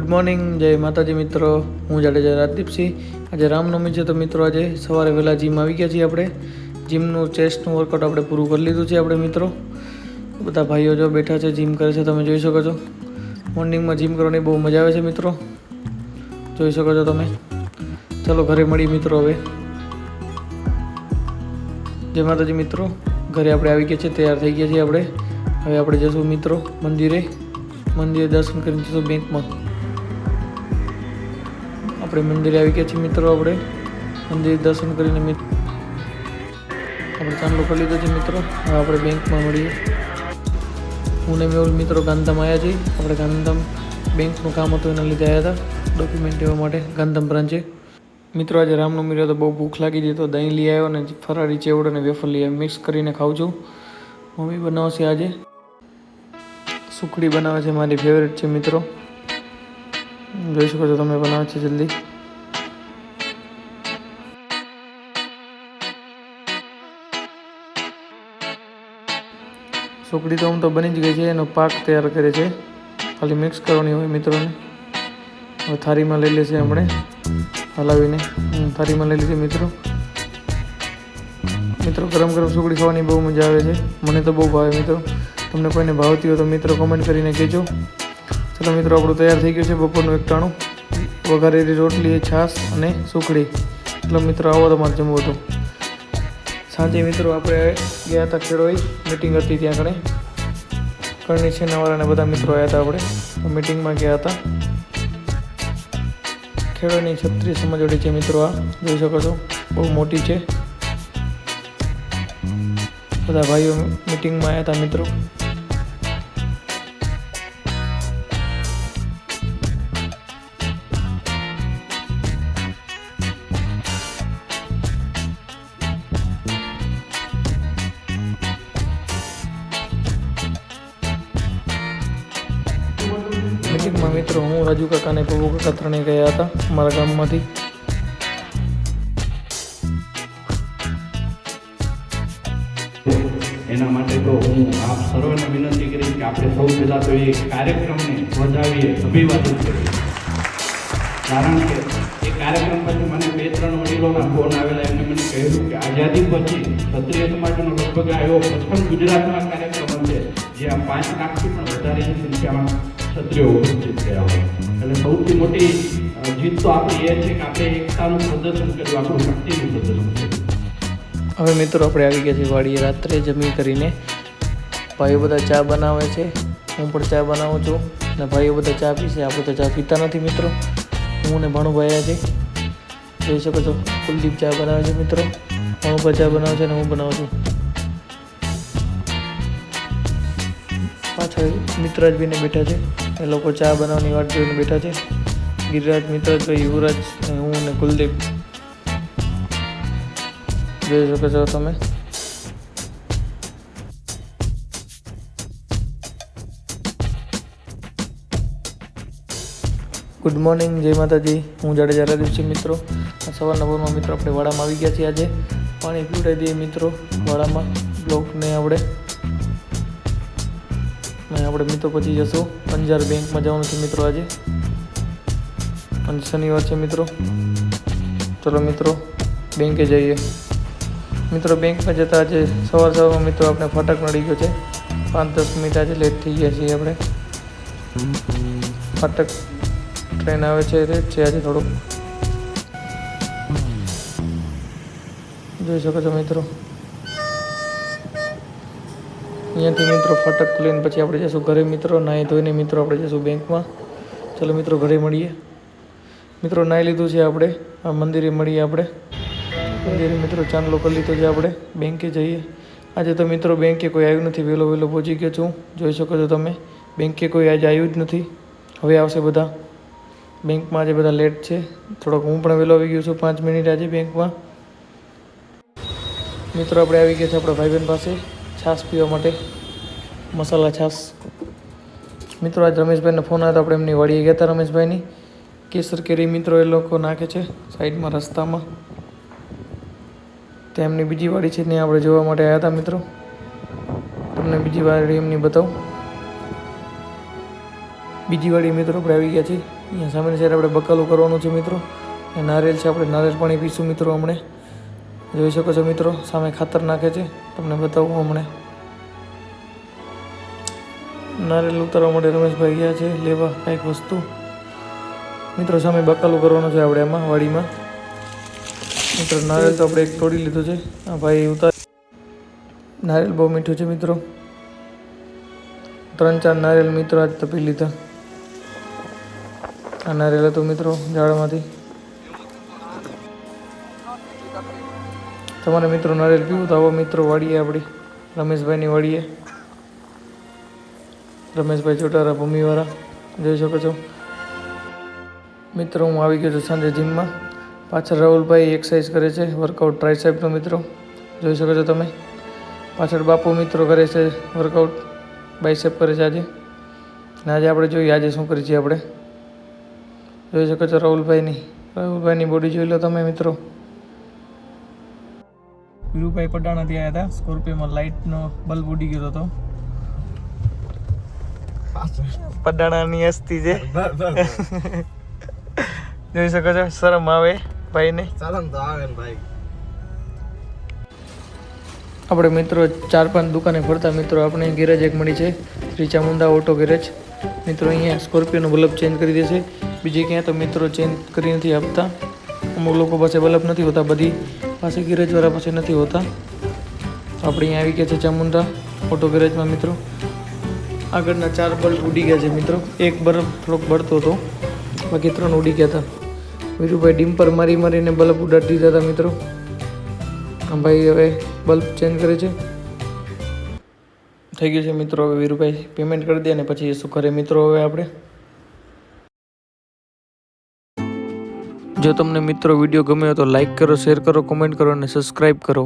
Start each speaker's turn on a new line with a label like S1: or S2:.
S1: Morning જય માતાજી મિત્રો. હું જાડેજા રાજદીપસિંહ. આજે રામનવમી છે તો મિત્રો આજે સવારે વહેલા જીમ આવી ગયા છીએ આપણે. જીમનું ચેસ્ટનું વર્કઆઉટ આપણે પૂરું કરી લીધું છે આપણે મિત્રો. બધા ભાઈઓ જો બેઠા છે જીમ કરે છે, તમે જોઈ શકો છો. મોર્નિંગમાં જીમ કરવાની બહુ મજા આવે છે મિત્રો. જોઈ શકો છો તમે. ચાલો ઘરે મળી મિત્રો હવે. જય માતાજી મિત્રો. ઘરે આપણે આવી ગયા છીએ, તૈયાર થઈ ગયા છીએ આપણે. હવે આપણે જશું મિત્રો મંદિરે. મંદિરે દર્શન કરીને જશું બેંકમાં. આપણે મંદિરે આવી ગયા છીએ મિત્રો આપણે. મંદિર દર્શન કરીને મિત્ર આપણે ચાંદલો કરી લીધો છે મિત્રો. હવે આપણે બેંકમાં મળીએ. હું ને મેં મિત્રો ગાંધીધામ આવ્યા છીએ. આપણે ગાંધીધામ બેંકનું કામ હતું એના લીધે આવ્યા હતા. ડોક્યુમેન્ટ લેવા માટે ગાંધીધામ બ્રાન્ચે મિત્રો, આજે રામનવમી રહ્યો તો બહુ ભૂખ લાગી હતી તો દહીં લઈ આવ્યો ને ફરાળી ચેવડો અને વેફર લઈ આવ્યો. મિક્સ કરીને ખાઉં છું. મમ્મી બનાવશે આજે. સુખડી બનાવે છે મારી ફેવરેટ છે મિત્રો. જોઈ શકો છો તમે બનાવે છે જલ્દી. સુકડી તો આમ તો બની જ ગઈ છે, એનો પાક તૈયાર કરે છે. ખાલી મિક્સ કરવાની હોય મિત્રોને. હવે થાળીમાં લઈ લેશે હમણે હલાવીને. થાળીમાં લઈ લીધી મિત્રો. મિત્રો, ગરમ ગરમ સુખડી ખાવાની બહુ મજા આવે છે. મને તો બહુ ભાવે મિત્રો. તમને કોઈને ભાવતી હોય તો મિત્રો કમેન્ટ કરીને કહેજો. ચલો મિત્રો, આપણું તૈયાર થઈ ગયું છે બપોરનું એકટાણું. વઘારેલી રોટલી, છાશ અને સુખડી. ચલો મિત્રો, આવો તમારે જમવું હતું. સાંજે મિત્રો, આપણે ગયા હતા ખેડોઈ. મિટિંગ હતી ત્યાં કણે કરણી સેનાવાળાને બધા મિત્રો આવ્યા હતા આપણે. મિટિંગમાં ગયા હતા. ખેડોની છત્રીસ સમજોડી છે મિત્રો આ. જોઈ શકો છો, બહુ મોટી છે. બધા ભાઈઓ મિટિંગમાં આવ્યા હતા મિત્રો. મિત્રો, હું રાજુ કાકા અને પ્રભુ કાકા ત્રણે ગયા હતા મારા ગામમાંથી.
S2: એના માટે તો હું આપ સર્વને વિનંતી કરીશ કે આપણે સૌ પહેલાં તો એ કાર્યક્રમને વધાવીએ અભિવાદન કરીએ. કારણ કે એ કાર્યક્રમ પછી મને બે ત્રણ વડીલોના ફોન આવેલા, એમને મને કહ્યું કે આઝાદી પછી ક્ષત્રિય સમાજનો લગભગ આવ્યો પ્રથમ ગુજરાતમાં કાર્યક્રમ છે જ્યાં પાંચ લાખથી પણ વધારે સંખ્યામાં ક્ષત્રિયો ઉપસ્થિત થયા હોય અને સૌથી મોટી જીત તો આપણી એ છે કે આપણે એકતાનું પ્રદર્શન કર્યું, આપણું શક્તિનું પ્રદર્શન કર્યું.
S1: હવે મિત્રો આપણે આવી ગયા છીએ વાડીએ રાત્રે જમી કરીને. ભાઈઓ બધા ચા બનાવે છે. હું પણ ચા બનાવું છું. અને ભાઈઓ બધા ચા પીશે આપણે તો ચા પીતા નથી મિત્રો. હું ને ભાણુભાઈ છે જોઈ શકો છો, કુલદીપ ચા બનાવે છે મિત્રો. ભાણુભાઈ ચા બનાવે છે અને હું બનાવું છું. મિત્રાજભાઈને બેઠા છે. એ લોકો ચા બનાવવાની વાટ જોઈને બેઠા છે. ગિરિરાજ મિત્રાજભાઈ યુવરાજ હું અને કુલદીપ. જોઈ શકો છો તમે. ગુડ મોર્નિંગ જય માતાજી. હું જાડેજા છે, મિત્રો. સવારના પોરમાં મિત્રો આપણે વાડામાં આવી ગયા છીએ આજે. પાણી પીવડાવી દઈએ મિત્રો વાડામાં. બ્લોકને આપણે. અને આપણે મિત્રો પછી જશું. પંજાર બેંકમાં જવાનું છે મિત્રો આજે. અને શનિવાર છે મિત્રો. ચલો મિત્રો બેંકે જઈએ. મિત્રો બેંકમાં જતા આજે સવાર સવારમાં મિત્રો આપણે ફાટક નડી ગયો છે. પાંચ દસ મિનિટ આજે લેટ થઈ ગયા છીએ આપણે. ફાટક ટ્રેન આવે છે લેટ છે આજે થોડુંક. જોઈ શકો છો મિત્રો. અહીંયાથી મિત્રો ફાટક ખુલીને પછી આપણે જઈશું ઘરે મિત્રો, નાહી ધોઈને મિત્રો આપણે જઈશું બેંકમાં. ચલો મિત્રો ઘરે મળીએ. મિત્રો નાહી લીધું છે આપણે. આ મંદિરે મળીએ આપણે. મંદિરે મિત્રો ચાંદલો કરી લીધો છે આપણે. બેંકે જઈએ. આજે તો મિત્રો બેંકે કોઈ આવ્યું નથી. વહેલો વહેલો પહોંચી ગયો છું. જોઈ શકો છો તમે. બેંકે કોઈ આજે આવ્યું જ નથી. હવે આવશે બધા. બેંકમાં આજે બધા લેટ છે. થોડોક હું પણ વહેલો આવી ગયો છું. પાંચ મિનિટ આજે બેંકમાં. મિત્રો આપણે આવી ગયા છે આપણા ભાઈબંધ પાસે. છાશ પીવા માટે મસાલા છાશ. મિત્રો, આજ રમેશભાઈને ફોન આવ્યો આપણે એમની વાડીએ ગયા હતા રમેશભાઈની. કેસર કેરી મિત્રો એ લોકો નાખે છે સાઈડમાં રસ્તામાં. ત્યાં એમની બીજી વાડી છે, ત્યાં આપણે જોવા માટે આવ્યા હતા મિત્રો. તમને બીજી વાડી એમની બતાવું. બીજી વાડી મિત્રો આપણે આવી ગયા છીએ. અહીંયા સામેની સાઈડ આપણે બકાલું કરવાનું છે મિત્રો. અને નારિયેલ છે, આપણે નારિયેલ પાણી પીશું મિત્રો હમણે. જોઈ શકો છો મિત્રો, સામે ખાતર નાખે છે. તમને બતાવું હમણે. નારિયેલ ઉતારવા માટે રમેશભાઈ ગયા છે, લેવા કંઈક વસ્તુ. મિત્રો, સામે બકાલું કરવાનો છે આપણે એમાં વાડીમાં. મિત્રો, નારિયેલ તો આપણે એક તોડી લીધું છે. આ ભાઈ ઉતાર નારિયેલ બહુ મીઠું છે મિત્રો. ત્રણ ચાર નારિયેલ મિત્રો આજ તપી લીધા. આ નારિયેલ હતું મિત્રો ઝાડમાંથી. તમારે મિત્રો નારિયેલ પીવું તો આવો મિત્રો વાળીએ આપણી. રમેશભાઈની વાળીએ. રમેશભાઈ ચોટારા ભૂમિવાળા. જોઈ શકો છો. મિત્રો, હું આવી ગયો છું સાંજે જીમમાં. પાછળ રાહુલભાઈ એક્સરસાઇઝ કરે છે વર્કઆઉટ ટ્રાયસેપનો મિત્રો. જોઈ શકો છો તમે. પાછળ બાપુ મિત્રો કરે છે વર્કઆઉટ બાયસેપ કરે છે આજે. ને આજે આપણે જોઈએ આજે શું કરીએ છીએ આપણે. જોઈ શકો છો રાહુલભાઈની. રાહુલભાઈની બોડી જોઈ લો તમે મિત્રો. વીરુભાઈ પટાણાથી આવ્યા હતા. સ્કોર્પિયોમાં લાઇટનો બલ્બ ઉડી ગયો હતો. પડાણાની અસ્થિ છે. જોઈ શકો છો શરમ આવે ભાઈને.
S3: ચાલો તો આવે ને ભાઈ.
S1: આપણે મિત્રો ચાર પાંચ દુકાને ફરતા મિત્રો આપણે ગેરેજ એક મળી છે શ્રી ચામુંડા ઓટો ગેરેજ. મિત્રો અહીંયા સ્કોર્પિયોનો બલ્બ ચેન્જ કરી દેશે. બીજે ક્યાં તો મિત્રો ચેન્જ કરી નથી આપતા. અમુક લોકો પાસે બલ્બ નથી હોતા બધી પાસે ગેરેજવાળા પાસે નથી હોતા. આપણે અહીંયા આવી ગયા છે ચામુંડા ઓટો ગેરેજમાં, મિત્રો. આગળના ચાર બલ્બ ઉડી ગયા છે, મિત્રો. એક બલ્બ થોડોક બળતો હતો. બાકી ત્રણ ઉડી ગયા હતા. વીરુભાઈ ડિમ્પર મારી મારીને બલ્બ ઉડાડી દીધા હતા, મિત્રો. ભાઈ હવે બલ્બ ચેન્જ કરે છે. થઈ ગયું છે, મિત્રો. હવે વીરુભાઈ પેમેન્ટ કરી દે અને પછી શું કરે, મિત્રો, હવે આપણે? જો તમને મિત્રો વીડિયો ગમ્યો તો લાઈક કરો શેર કરો કોમેન્ટ કરો અને સબસ્ક્રાઈબ કરો.